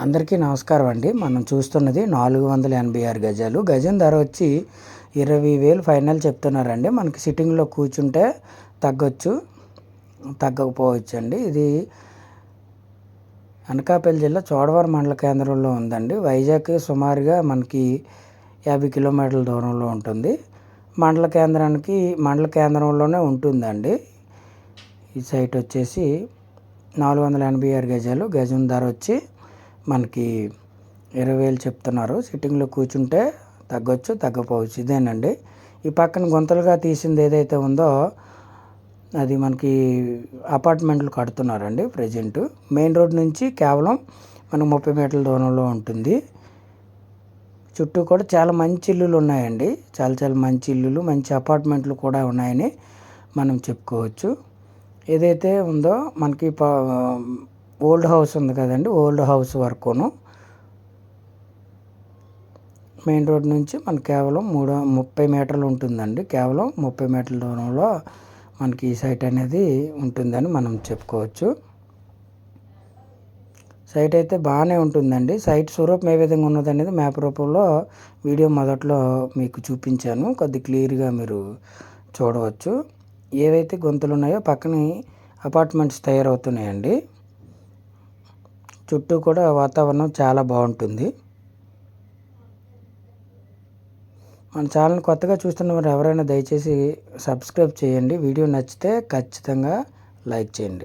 అందరికీ నమస్కారం అండి. మనం చూస్తున్నది నాలుగు వందల ఎనభై ఆరు గజాలు. గజం ధర వచ్చి ఇరవై వేలు ఫైనల్ చెప్తున్నారండి. మనకి సిట్టింగ్లో కూర్చుంటే తగ్గొచ్చు తగ్గకపోవచ్చు అండి ఇది అనకాపల్లి జిల్లా చోడవరం మండల కేంద్రంలో ఉందండి. వైజాగ్ సుమారుగా మనకి యాభై కిలోమీటర్ల దూరంలో ఉంటుంది. మండల కేంద్రానికి మండల కేంద్రంలోనే ఉంటుందండి. ఈ సైట్ వచ్చేసి నాలుగు వందల ఎనభై ఆరు గజాలు. గజం ధర వచ్చి మనకి ఇరవై వేలు చెప్తున్నారు. సిట్టింగ్లో కూర్చుంటే తగ్గొచ్చు తగ్గపోవచ్చు ఇదేనండి. ఈ పక్కన గుంతలుగా తీసింది ఏదైతే ఉందో అది మనకి అపార్ట్మెంట్లు కడుతున్నారండి ప్రజెంట్. మెయిన్ రోడ్ నుంచి కేవలం మనకు ముప్పై మీటర్ల దూరంలో ఉంటుంది. చుట్టూ కూడా చాలా మంచి ఇల్లులు ఉన్నాయండి. చాలా చాలా మంచి ఇల్లులు మంచి అపార్ట్మెంట్లు కూడా ఉన్నాయని మనం చెప్పుకోవచ్చు. ఏదైతే ఉందో మనకి ఓల్డ్ హౌస్ ఉంది కదండి ఓల్డ్ హౌస్ వరకును. మెయిన్ రోడ్ నుంచి మనకి కేవలం మూడు ముప్పై మీటర్లు ఉంటుందండి. కేవలం ముప్పై మీటర్ల దూరంలో మనకి ఈ సైట్ అనేది ఉంటుందని మనం చెప్పుకోవచ్చు. సైట్ అయితే బాగానే ఉంటుందండి. సైట్ స్వరూపం ఏ విధంగా ఉన్నది అనేది మ్యాప్ రూపంలో వీడియో మొదట్లో మీకు చూపించాను. కొద్ది క్లియర్గా మీరు చూడవచ్చు. ఏవైతే గొంతులు ఉన్నాయో పక్కన అపార్ట్మెంట్స్ తయారవుతున్నాయండి. చుట్టూ కూడా వాతావరణం చాలా బాగుంటుంది. మన ఛానల్ కొత్తగా చూస్తున్న వారు ఎవరైనా దయచేసి సబ్స్క్రైబ్ చేయండి. వీడియో నచ్చితే ఖచ్చితంగా లైక్ చేయండి.